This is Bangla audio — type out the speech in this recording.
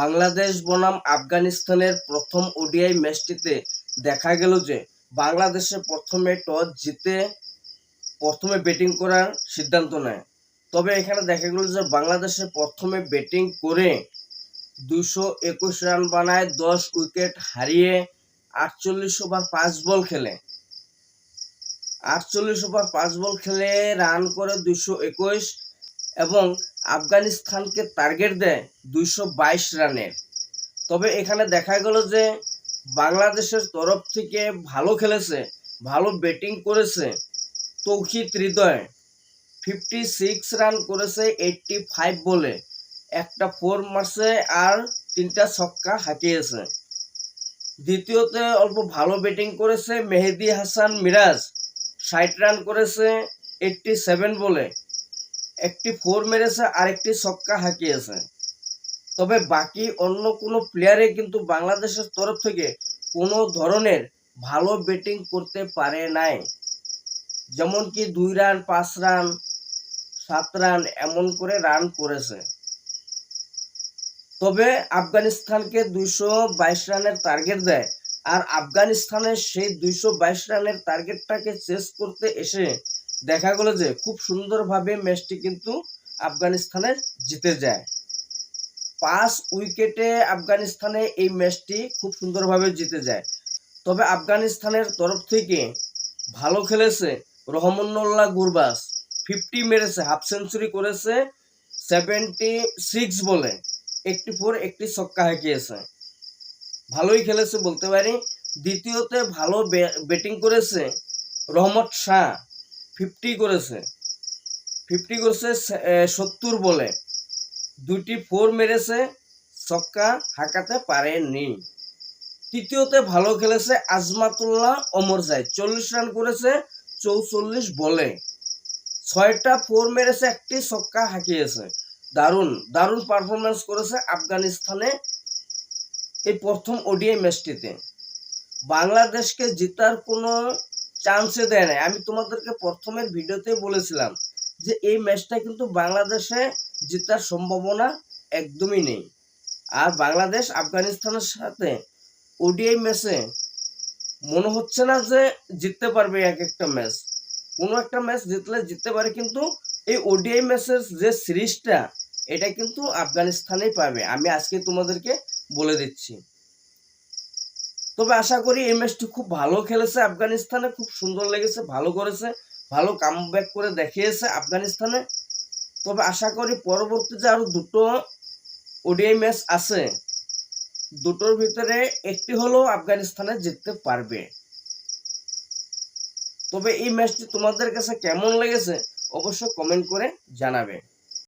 বাংলাদেশ বনাম আফগানিস্তানের প্রথম ওডিআই ম্যাচটিতে দেখা গেল যে বাংলাদেশে প্রথমে টস জিতে প্রথমে ব্যাটিং করার সিদ্ধান্ত নেয়। তবে এখানে দেখা গেল যে বাংলাদেশে প্রথমে ব্যাটিং করে দুশো একুশ রান বানায়, দশ উইকেট হারিয়ে আটচল্লিশ ওভার, পাঁচ বল খেলে। আটচল্লিশ ওভার, পাঁচ বল খেলে রান করে দুশো একুশ। এবং আফগানিস্তানকে টার্গেট দেয় দুইশো বাইশ রানের। তবে এখানে দেখা গেল যে বাংলাদেশের তরফ থেকে ভালো খেলেছে, ভালো ব্যাটিং করেছে Towhid Hridoy. Fifty six run করেছে এইটটি ফাইভ বলে। একটা ফোর মারছে আর তিনটা ছক্কা হাঁকিয়েছে। দ্বিতীয়তে অল্প ভালো ব্যাটিং করেছে মেহেদি হাসান মিরাজ। ষাট রান করেছে এইটটি সেভেন বলে। একটি ফোর মেরেছে আর একটি ছক্কা হাঁকিয়েছে। তবে বাকি অন্য কোনো প্লেয়ারে কিন্তু বাংলাদেশের তরফ থেকে কোনো ধরনের ভালো ব্যাটিং করতে পারে নাই। যেমন কি দুই রান পাঁচ রান সাত রান এমন করে রান করেছে। তবে আফগানিস্তানকে দুইশো বাইশ রানের টার্গেট দেয়। আর আফগানিস্তানের সেই দুইশো বাইশ রানের টার্গেটটাকে চেস করতে এসে দেখা গেল যে খুব সুন্দরভাবে ম্যাচটি কিন্তু আফগানিস্তানে জিতে যায়। পাঁচ উইকেটে আফগানিস্তানে এই ম্যাচটি খুব সুন্দরভাবে জিতে যায়। তবে আফগানিস্তানের তরফ থেকে ভালো খেলেছে রহমনুল্লাহ গুরবাস ফিফটি মেরেছে, হাফ সেঞ্চুরি করেছে, সেভেন্টি সিক্স বলে একটি ফোর, একটি ছক্কা হাঁকিয়েছে। ভালোই খেলেছে বলতে পারি। দ্বিতীয়তে ভালো ব্যাটিং করেছে রহমত শাহ। ফিফটি করেছে। ফিফটি করেছে সত্তর বলে। দুটি ফোর মেরেছে, ছক্কা হাঁকাতে পারেনি। তৃতীয়তে ভালো খেলেছে আজমাতুল্লাহ অমর জাই চল্লিশ রান করেছে, চৌচল্লিশ বলে। ছয়টা ফোর মেরেছে, একটি ছক্কা হাঁকিয়েছে। দারুণ দারুণ পারফরমেন্স করেছে আফগানিস্তানে এই প্রথম ওডিআই ম্যাচটিতে বাংলাদেশকে জেতার কোনো চান্সে দেয় নাই। আমি তোমাদেরকে প্রথমের ভিডিওতে বলেছিলাম যে এই ম্যাচটা কিন্তু বাংলাদেশে জেতার সম্ভাবনা একদমই নেই। আর বাংলাদেশ আফগানিস্তানের সাথে ওডিআই ম্যাচে মনে হচ্ছে না যে জিততে পারবে এক একটা ম্যাচ কোনো একটা ম্যাচ জিতলে জিততে পারে, কিন্তু এই ওডিআই ম্যাচের যে সিরিজটা এটা কিন্তু আফগানিস্তানেই পাবে। আমি আজকে তোমাদেরকে বলে দিচ্ছি। তবে আশা করি এই ম্যাচটি খুব ভালো খেলেছে। আফগানিস্তানে খুব সুন্দর লেগেছে, ভালো করেছে, ভালো কাম করে দেখিয়েছে আফগানিস্তানে। তবে আশা করি পরবর্তীতে আরও দুটো ওডিআই ম্যাচ আছে, দুটোর ভিতরে একটি হলেও আফগানিস্তানে জিততে পারবে। তবে এই ম্যাচটি তোমাদের কাছে কেমন লেগেছে, অবশ্য কমেন্ট করে জানাবে।